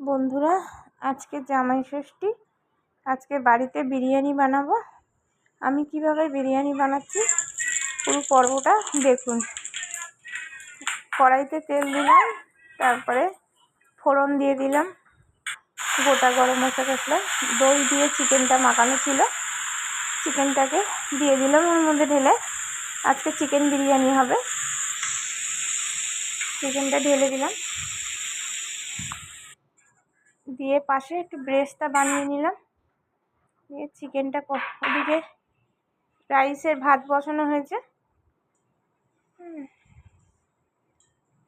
বন্ধুরা, আজকে জামাই ষষ্ঠী। আজকে বাড়িতে বিরিয়ানি বানাবো। আমি কীভাবে বিরিয়ানি বানাচ্ছি, পুরো পর্বটা দেখুন। কড়াইতে তেল দিলাম, তারপরে ফোড়ন দিয়ে দিলাম, গোটা গরম মশলা টসলা দই দিয়ে চিকেনটা মাখানো ছিল। চিকেনটাকে দিয়ে দিলাম, ওর মধ্যে ঢেলে। আজকে চিকেন বিরিয়ানি হবে। চিকেনটা ঢেলে দিলাম। দিয়ে পাশে একটু ব্রেস্তা বানিয়ে নিলাম। দিয়ে চিকেনটা ওদিকে রাইসের ভাত বসানো হয়েছে।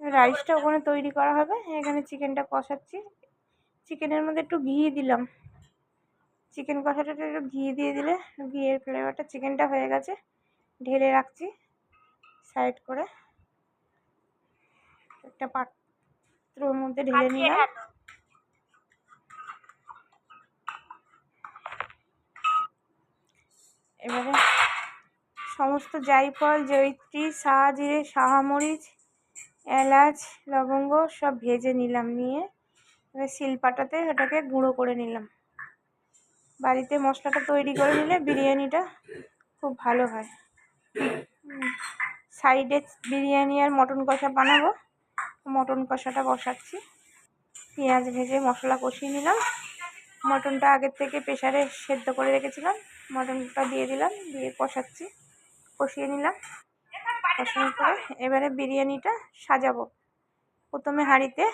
রাইসটা ওখানে তৈরি করা হবে। এখানে চিকেনটা কষাচ্ছি। চিকেনের মধ্যে একটু ঘি দিলাম। চিকেন কষাটা একটু ঘি দিয়ে দিলে ঘিয়ের ফ্লেভারটা চিকেনটা হয়ে গেছে। ঢেলে রাখছি সাইড করে। একটা পাত্রর মধ্যে ঢেলে নিলাম। এবারে সমস্ত জায়ফল জয়িত্রী জিরে শাহামরিচ এলাচ, লবঙ্গ সব ভেজে নিলাম নিয়ে এবার শিলপাটাতে ওটাকে গুঁড়ো করে নিলাম। বাড়িতে মশলাটা তৈরি করে নিলে বিরিয়ানিটা খুব ভালো হয়। সাইডে বিরিয়ানি আর মটন কষা বানাবো। মটন কষাটা বসাচ্ছি। পেঁয়াজ ভেজে মশলা কষিয়ে নিলাম। মটনটা আগের থেকে প্রেশারে সেদ্ধ করে রেখেছিলাম। মটনটা দিয়ে দিলাম, দিয়ে কষাচ্ছি। কষিয়ে নিলাম। কষানোর পরে এবারে বিরিয়ানিটা সাজাবো। প্রথমে হাঁড়িতে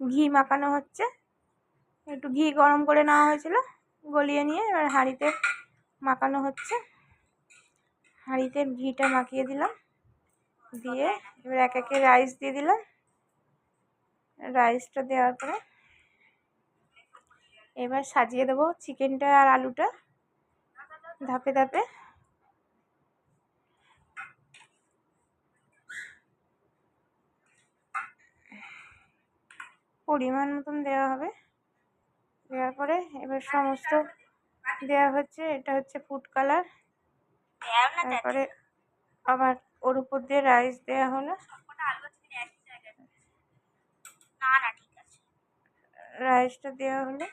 ঘি মাখানো হচ্ছে। একটু ঘি গরম করে নেওয়া হয়েছিল, গলিয়ে নিয়ে এবার হাঁড়িতে মাখানো হচ্ছে। হাঁড়িতে ঘিটা মাখিয়ে দিলাম। দিয়ে এবার এক একে রাইস দিয়ে দিলাম। রাইসটা দেওয়ার পরে এবার সাজিয়ে দেবো চিকেনটা আর আলুটা। ধাপে ধাপে। পরিমাণ মতন দেওয়া হবে। দেওয়ার পরে এবার সমস্ত দেওয়া হচ্ছে, এটা হচ্ছে ফুড কালার তারপরে আবার ওর উপর দিয়ে রাইস দেওয়া হলো। রাইসটা দেওয়া হলো।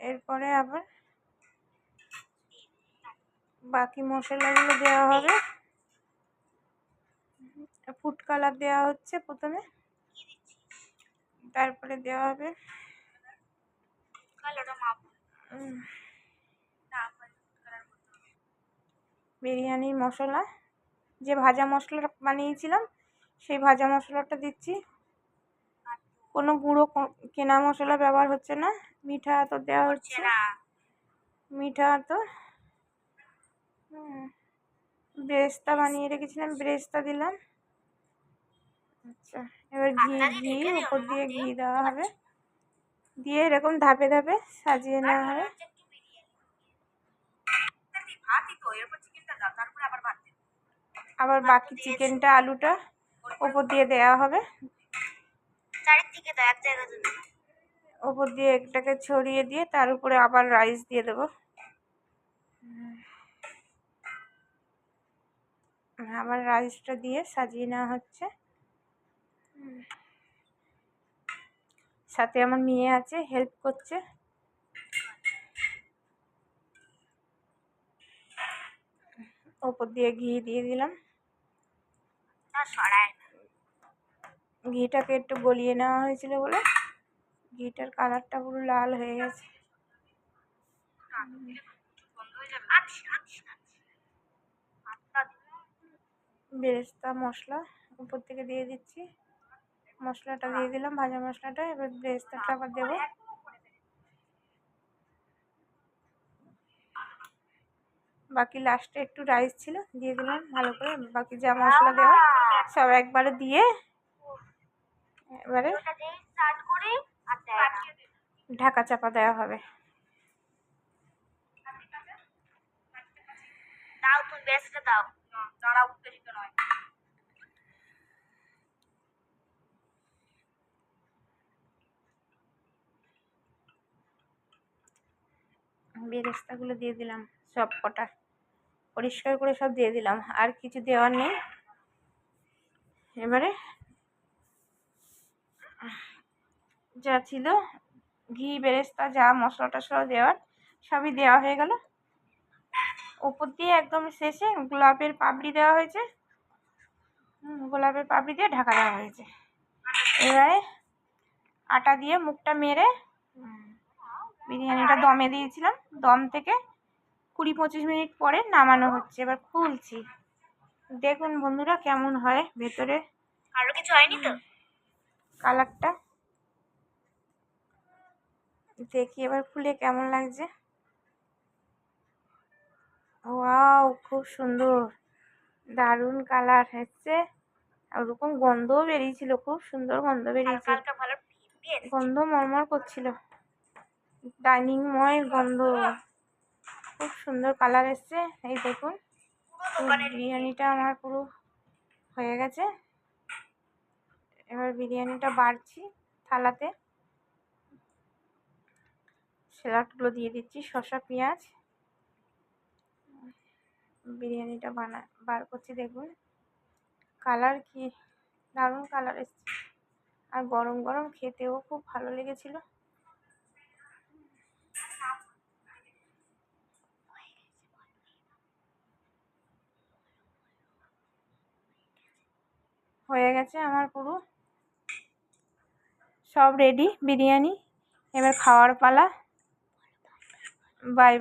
এরপরে আবার বাকি মশলাগুলো দেওয়া হবে। ফুড কালার দেওয়া হচ্ছে প্রথমে। তারপরে দেওয়া হবে। বিরিয়ানির মশলা। যে ভাজা মশলা বানিয়েছিলাম সেই ভাজা মশলাটা দিচ্ছি। কোনো গুঁড়ো কেনা মশলা ব্যবহার হচ্ছে না। মিঠা আতর দেওয়া হচ্ছে মিঠা আতর। ব্রেস্তা বানিয়ে রেখেছিলাম ব্রেস্তা দিলাম। আচ্ছা এবার ঘি ঘি উপর দিয়ে ঘি দেওয়া হবে। দিয়ে এরকম ধাপে ধাপে সাজিয়ে নেওয়া হবে। আবার বাকি চিকেনটা আলুটা ওপর দিয়ে দেওয়া হবে। ওপর দিয়ে একটাকে ছড়িয়ে দিয়ে তার উপরে আবার রাইস দিয়ে দেবো। আবার রাইসটা দিয়ে সাজিয়ে নেওয়া হচ্ছে। সাথে আমার মেয়ে আছে হেল্প করছে। ওপর দিয়ে ঘি দিয়ে দিলাম। ঘিটাকে একটু গলিয়ে নেওয়া হয়েছিল বলে ঘিটার কালারটা পুরো লাল হয়ে গেছে। বেরেস্তা মশলা উপর থেকে দিয়ে দিচ্ছি। মশলাটা দিয়ে দিলাম, ভাজা মশলাটা। এবার বেরেস্তাটা আবার দেবো। বাকি লাস্টে একটু রাইস ছিল, দিয়ে দিলাম ভালো করে। বাকি যা মশলা দেওয়া, সব একবারে দিয়ে এবারে ঢাকা চাপা দেওয়া হবে। দাও তুমি বেস্টটা দাও। বেরেস্তাগুলো দিয়ে দিলাম সব কটা। পরিষ্কার করে সব দিয়ে দিলাম। আর কিছু দেওয়ার নেই। এবারে যা ছিল, ঘি, বেরেস্তা, যা মশলা টশলা দেওয়ার সবই দেওয়া হয়ে গেল। ওপর দিয়ে একদম শেষে গোলাপের পাপড়ি দেওয়া হয়েছে। গোলাপের পাপড়ি দিয়ে ঢাকা দেওয়া হয়েছে। এবারে আটা দিয়ে মুখটা মেরে বিরিয়ানিটা দমে দিয়েছিলাম। দম থেকে কুড়ি পঁচিশ মিনিট পরে নামানো হচ্ছে এবার খুলছি। দেখুন বন্ধুরা কেমন হয় ভেতরে। আরও কিছু হয়নি তো? কালারটা। দেখি এবার খুলে কেমন লাগছে। ওয়াও খুব সুন্দর। দারুণ কালার হচ্ছে ওরকম গন্ধও বেরিয়েছিল খুব সুন্দর গন্ধ হালকা বেরিয়েছে। হালকা ভালো গন্ধ মরমর করছিল। ডাইনিংময় গন্ধ। খুব সুন্দর কালার এসছে। এই দেখুন বিরিয়ানিটা আমার পুরো হয়ে গেছে। এবার বিরিয়ানিটা বাড়ছি থালাতে। স্যালাডগুলো দিয়ে দিচ্ছি শসা পেঁয়াজ। বিরিয়ানিটা বানা বার করছি দেখুন। কালার কি দারুণ কালার এসছে। আর গরম গরম খেতেও খুব ভালো লেগেছিল। হয়ে গেছে আমার পুরো। সব রেডি বিরিয়ানি, এবার খাওয়ার পালা। বাই